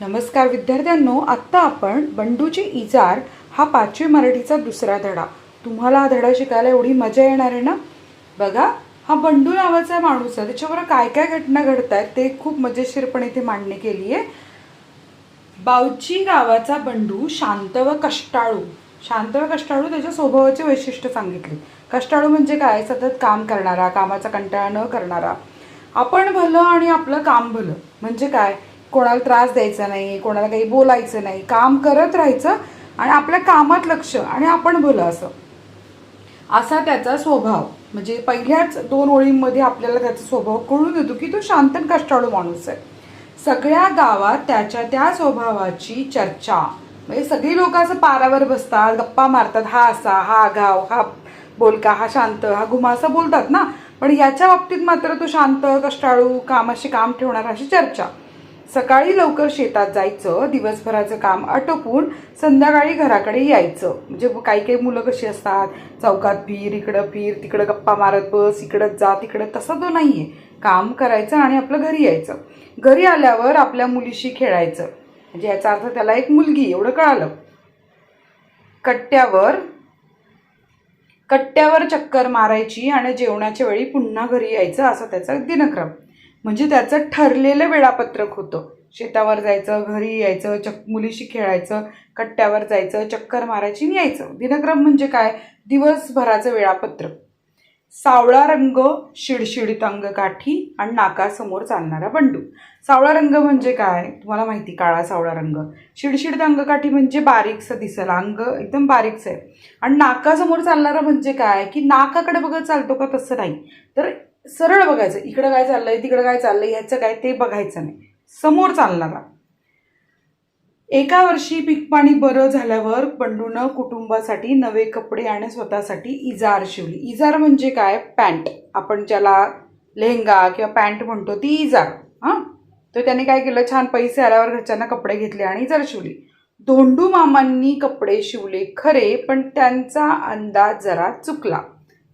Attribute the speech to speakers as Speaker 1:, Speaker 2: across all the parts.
Speaker 1: नमस्कार विद्यार्थ्यांनो आत्ता आपण बंडूची इजार हा पाचवी मराठीचा दुसरा धडा. तुम्हाला हा धडा शिकायला एवढी मजा येणार आहे ना? बघा हा बंडू नावाचा माणूस आहे. त्याच्यावर काय काय घटना घडत आहेत ते खूप मजेशीरपणे इथे मांडणी केली आहे. बावची गावाचा बंडू शांत व कष्टाळू. शांत व कष्टाळू त्याच्या स्वभावाचे वैशिष्ट्य सांगितले. कष्टाळू म्हणजे काय? सतत काम करणारा कामाचा कंटाळा न करणारा. आपण भलं आणि आपलं काम भलं. म्हणजे काय? कोणाला त्रास द्यायचा नाही कोणाला काही बोलायचं नाही काम करत राहायचं आणि आपल्या कामात लक्ष आणि आपण भलं असं. असा त्याचा स्वभाव. म्हणजे पहिल्याच दोन ओळींमध्ये आपल्याला त्याचा स्वभाव कळून येतो की तो शांत कष्टाळू माणूस आहे. सगळ्या गावात त्याच्या त्या स्वभावाची चर्चा. म्हणजे सगळी लोक असं पारावर बसतात गप्पा मारतात हा असा हा आगाव हा बोलका हा शांत हा घुमासा बोलतात ना. पण याच्या बाबतीत मात्र तो शांत कष्टाळू कामाशी काम ठेवणार अशी चर्चा. सकाळी लवकर शेतात जायचं दिवसभराचं काम आटोपून संध्याकाळी घराकडे यायचं. म्हणजे काही काही मुलं कशी असतात? चौकात फिर इकडं फिर तिकडं गप्पा मारत बस इकडं जा तिकडं तसा तो नाही आहे काम करायचं आणि आपलं घरी यायचं. घरी आल्यावर आपल्या मुलीशी खेळायचं. म्हणजे याचा अर्थ त्याला एक मुलगी एवढं कळालं. कट्ट्यावर कट्ट्यावर चक्कर मारायची आणि जेवणाच्या वेळी पुन्हा घरी यायचं असा त्याचा दिनक्रम. म्हणजे त्याचं ठरलेलं वेळापत्रक होतं. शेतावर जायचं घरी यायचं चक मुलीशी खेळायचं कट्ट्यावर जायचं चक्कर मारायची आणि यायचं. दिनक्रम म्हणजे काय? दिवसभराचं वेळापत्रक. सावळा रंग शिडशिडीत अंगकाठी आणि नाकासमोर चालणारा बंडू. सावळा रंग म्हणजे काय? तुम्हाला माहिती काळा सावळा रंग. शिडशिडीत अंगकाठी म्हणजे बारीकसं दिसेल. अंग एकदम बारीकसं आहे. आणि नाकासमोर चालणारा म्हणजे काय? की नाकाकडे बघत चालतो का? तसं नाही. तर सरळ बघायचं इकडं काय चाललंय तिकडं काय चाललंय ह्याचं काय ते बघायचं नाही. समोर चालणारा एका वर्षी पीक पाणी बरं झाल्यावर बंडूनं कुटुंबासाठी नवे कपडे आणि स्वतःसाठी इजार शिवली. इजार म्हणजे काय? पॅन्ट. आपण ज्याला लेहंगा किंवा पॅन्ट म्हणतो ती इजार. हां? तर त्याने काय केलं? छान पैसे आल्यावर घरच्यांना कपडे घेतले आणि इजार शिवली. धोंडू मामांनी कपडे शिवले खरे पण त्यांचा अंदाज जरा चुकला.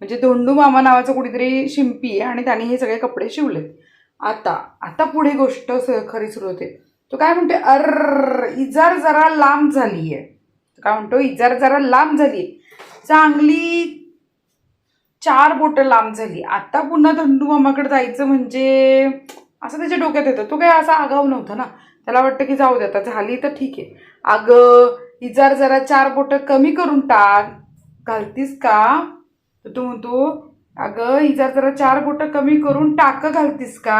Speaker 1: म्हणजे धोंडू मामा नावाचं कुठेतरी शिंपी आहे आणि त्याने हे सगळे कपडे शिवलेत. आता आता पुढे गोष्ट खरी सुरू होते. तो काय म्हणते अर इजार जरा लांब झाली आहे काय म्हणतो? इजार जरा लांब झाली आहे चांगली चार बोटं लांब झाली. आता पुन्हा धंडू मामाकडे जायचं म्हणजे असं त्याच्या डोक्यात येतं. तो काय असा आगाव नव्हता ना. त्याला वाटतं की जाऊ दे आता झाली तर ठीक आहे. अगं इजार जरा चार बोटं कमी करून टाक. घालतीस का? तर तो म्हणतो अगं इजार जरा चार बोटं कमी करून टाकं घालतीस का?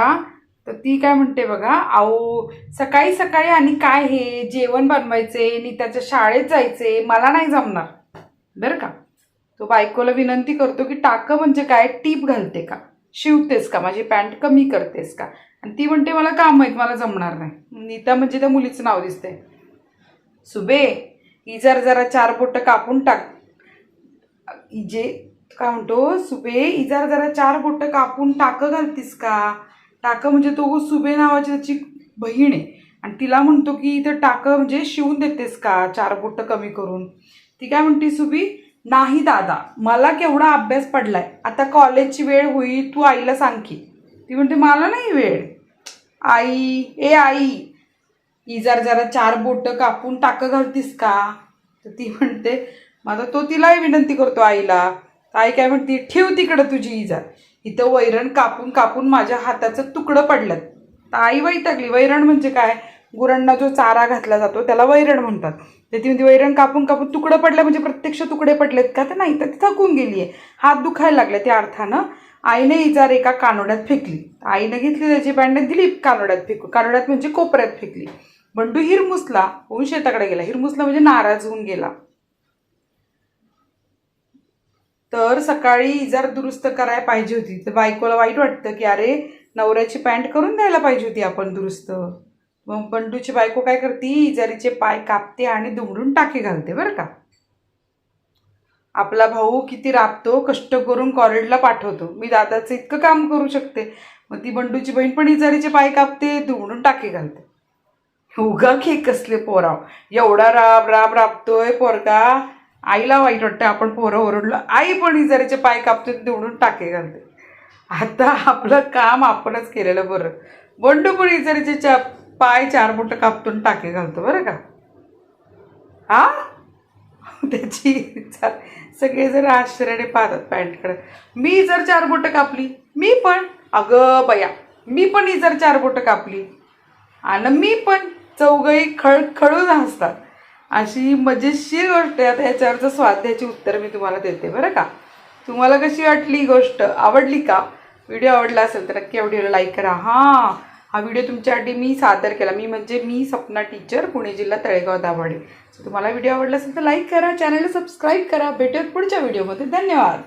Speaker 1: तर ती काय म्हणते बघा आओ सकाळी सकाळी आणि काय हे? जेवण बनवायचे आणि शाळेत जायचे मला नाही जमणार. बरं का? तो बायकोला विनंती करतो की टाकं म्हणजे काय? टीप घालते का? शिवतेस का? माझी पॅन्ट कमी करतेस का? आणि ती म्हणते मला काम आहेत मला जमणार नाही. नीता म्हणजे त्या मुलीचं नाव दिसते सुबे इजार जरा चार बोटं कापून टाक इजे काय म्हणतो सुबे इजार जरा चार बोटं कापून टाकं घालतीस का? टाकं म्हणजे तो सुबे नावाची त्याची बहीण आहे. आणि तिला म्हणतो की इथं टाकं म्हणजे शिवून देतेस का? चार बोटं कमी करून. ती काय म्हणते सुबी? नाही दादा मला केवढा अभ्यास पडलाय. आता कॉलेजची वेळ होईल तू आईला सांग की. ती म्हणते मला नाही वेळ. आई ए आई इजार जरा चार बोटं कापून टाकं घालतीस का? तर ती म्हणते माझा तो तिलाही विनंती करतो आईला. आई काय म्हणते ठेव तिकडं तुझी इजा. इथं वैरण कापून कापून माझ्या हाताचं तुकडं पडलं. तर आई वैतागली. वैरण म्हणजे काय? गुरांना जो चारा घातला जातो त्याला वैरण म्हणतात. तर ती वैरण कापून कापून तुकडं पडलं म्हणजे प्रत्यक्ष तुकडे पडलेत का? तर नाही तर ती थकून गेली आहे. हात दुखायला लागले त्या अर्थानं. आईने इजार एका कानोड्यात फेकली. आईने घेतली त्याची पॅन्ट दिली कानोड्यात फेकू कानोड्यात म्हणजे कोपऱ्यात फेकली. बंडू हिरमुसला होऊन शेताकडे गेला. हिरमुसला म्हणजे नाराज होऊन गेला. तर सकाळी इजार दुरुस्त करायला पाहिजे होती तर बायकोला वाईट वाटतं की अरे नवऱ्याची पॅन्ट करून द्यायला पाहिजे होती आपण दुरुस्त. मग बंडूची बायको काय करते इजारीचे पाय कापते आणि दुमडून टाके घालते बरं का. आपला भाऊ किती राबतो कष्ट करून कॉलेजला पाठवतो. मी दादाचं इतकं काम करू शकते. मग ती बंडूची बहीण पण इजारीचे पाय कापते दुमडून टाके घालते. उगा की कसले पोराव. एवढा राब राब राबतोय पोरगा. आईला वाईट वाटतं आपण पोरं ओरडलं आई पण इजारीचे पाय कापतून निवडून टाके घालते. आता आपलं काम आपणच केलेलं बरं. बंडू पण इजारीचे चा पाय चार बोटं कापतून टाके घालतो बरं का? हा त्याची सगळे जर आश्चर्याने पाहतात पॅन्टकडे. मी जर चार बोटं कापली मी पण? अगं बया मी पण ही जर चार बोटं कापली. आणि मी पण चौघही खळ खळून हसतात. अशी मजेशीर गोष्ट आहे. आता ह्याच्यावरचं स्वाध्याची उत्तर मी तुम्हाला देते बरं का? तुम्हाला कशी वाटली गोष्ट? आवडली का? व्हिडिओ आवडला असेल तर नक्की व्हिडिओला लाईक करा. हां हा व्हिडिओ तुमच्यासाठी मी सादर केला. मी म्हणजे मी सपना टीचर पुणे जिल्हा तळेगाव दाभाडे. तुम्हाला व्हिडिओ आवडला असेल तर लाईक करा. चॅनलला सबस्क्राईब करा. भेटूयात पुढच्या व्हिडिओमध्ये. धन्यवाद.